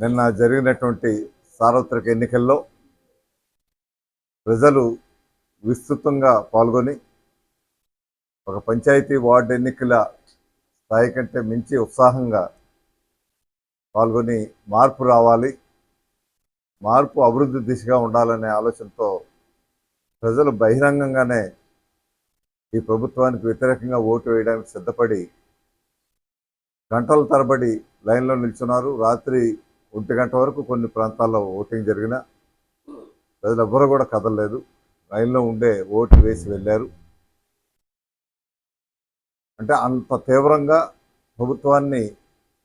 నిన్న జరిగినటువంటి సార్వత్రిక ఎన్నికల్లో ప్రజలు విస్తృతంగా పాల్గొని ఒక పంచాయతీ వార్డు ఎన్నికల స్థాయి కంటే మించి ఉత్సాహంగా పాల్గొని మార్పు రావాలి మార్పు అభివృద్ధి దిశగా ఉండాలనే ఆలోచనతో ప్రజలు బహిరంగంగానే ఈ ప్రభుత్వానికి వ్యతిరేకంగా ఓటు వేయడానికి సిద్ధపడి గంటల తరబడి లైన్లో నిల్చున్నారు. రాత్రి ఒంటి గంట వరకు కొన్ని ప్రాంతాల్లో ఓటింగ్ జరిగిన ప్రజలు ఎవ్వరూ కూడా కదలలేదు. రైల్లో ఉండే ఓటు వేసి వెళ్ళారు. అంటే అంత తీవ్రంగా ప్రభుత్వాన్ని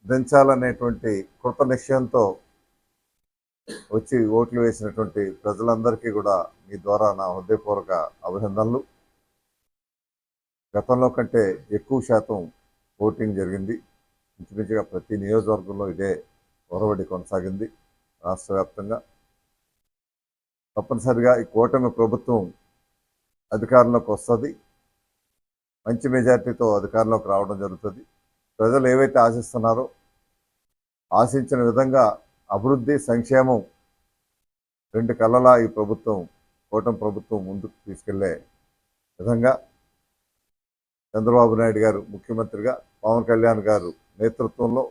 దించాలనేటువంటి కృత నిశ్చయంతో వచ్చి ఓట్లు వేసినటువంటి ప్రజలందరికీ కూడా మీ ద్వారా నా హృదయపూర్వక అభినందనలు. గతంలో కంటే ఎక్కువ శాతం ఓటింగ్ జరిగింది. ఇంచుమించుగా ప్రతి నియోజకవర్గంలో ఇదే ఒరవడి కొనసాగింది రాష్ట్ర వ్యాప్తంగా. తప్పనిసరిగా ఈ కూటమి ప్రభుత్వం అధికారంలోకి వస్తుంది. మంచి మెజార్టీతో అధికారంలోకి రావడం జరుగుతుంది. ప్రజలు ఏవైతే ఆశిస్తున్నారో ఆశించిన విధంగా అభివృద్ధి సంక్షేమం రెండు కళ్ళలా ఈ ప్రభుత్వం కూటమి ప్రభుత్వం ముందుకు తీసుకెళ్ళే విధంగా చంద్రబాబు నాయుడు గారు ముఖ్యమంత్రిగా పవన్ కళ్యాణ్ గారు నేతృత్వంలో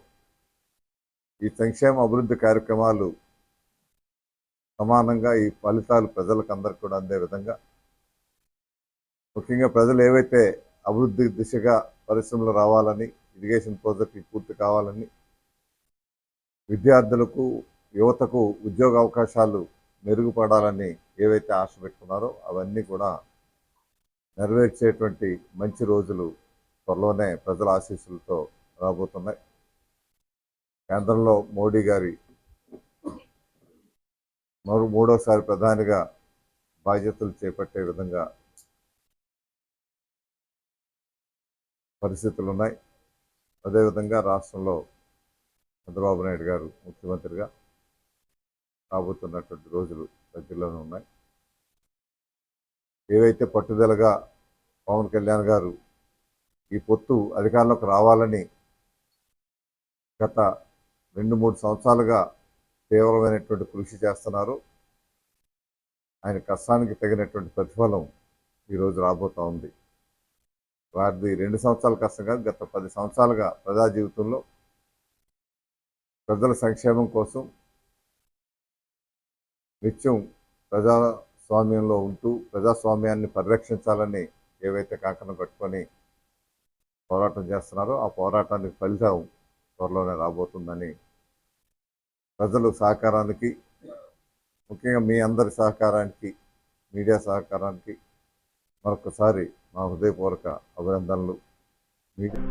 ఈ సంక్షేమ అభివృద్ధి కార్యక్రమాలు సమానంగా ఈ ఫలితాలు ప్రజలకు అందరికి కూడా అందే విధంగా. ముఖ్యంగా ప్రజలు ఏవైతే అభివృద్ధి దిశగా పరిశ్రమలు రావాలని ఇరిగేషన్ ప్రాజెక్టులు పూర్తి కావాలని విద్యార్థులకు యువతకు ఉద్యోగ అవకాశాలు మెరుగుపడాలని ఏవైతే ఆశ పెట్టుకున్నారో అవన్నీ కూడా నెరవేర్చేటువంటి మంచి రోజులు త్వరలోనే ప్రజల ఆశీస్సులతో రాబోతున్నాయి. కేంద్రంలో మోడీ గారి మరో మూడోసారి ప్రధానిగా బాధ్యతలు చేపట్టే విధంగా పరిస్థితులు ఉన్నాయి అదేవిధంగా రాష్ట్రంలో చంద్రబాబు నాయుడు గారు ముఖ్యమంత్రిగా రాబోతున్నటువంటి రోజులు దగ్గరలోనే ఉన్నాయి. ఏవైతే పట్టుదలగా పవన్ కళ్యాణ్ గారు ఈ పొత్తు అధికారంలోకి రావాలని గత రెండు మూడు సంవత్సరాలుగా తీవ్రమైనటువంటి కృషి చేస్తున్నారు. ఆయన కష్టానికి తగినటువంటి ప్రతిఫలం ఈరోజు రాబోతూ ఉంది. వారిది రెండు సంవత్సరాల కష్టం కాదు గత పది సంవత్సరాలుగా ప్రజా జీవితంలో ప్రజల సంక్షేమం కోసం నిత్యం ప్రజాస్వామ్యంలో ఉంటూ ప్రజాస్వామ్యాన్ని పరిరక్షించాలని ఏవైతే కంకణం కట్టుకొని పోరాటం చేస్తున్నారో ఆ పోరాటానికి ఫలితం త్వరలోనే రాబోతుందని ప్రజలు సహకారానికి ముఖ్యంగా మీ అందరి సహకారానికి మీడియా సహకారానికి మరొకసారి మా హృదయపూర్వక అభినందనలు. మీడియా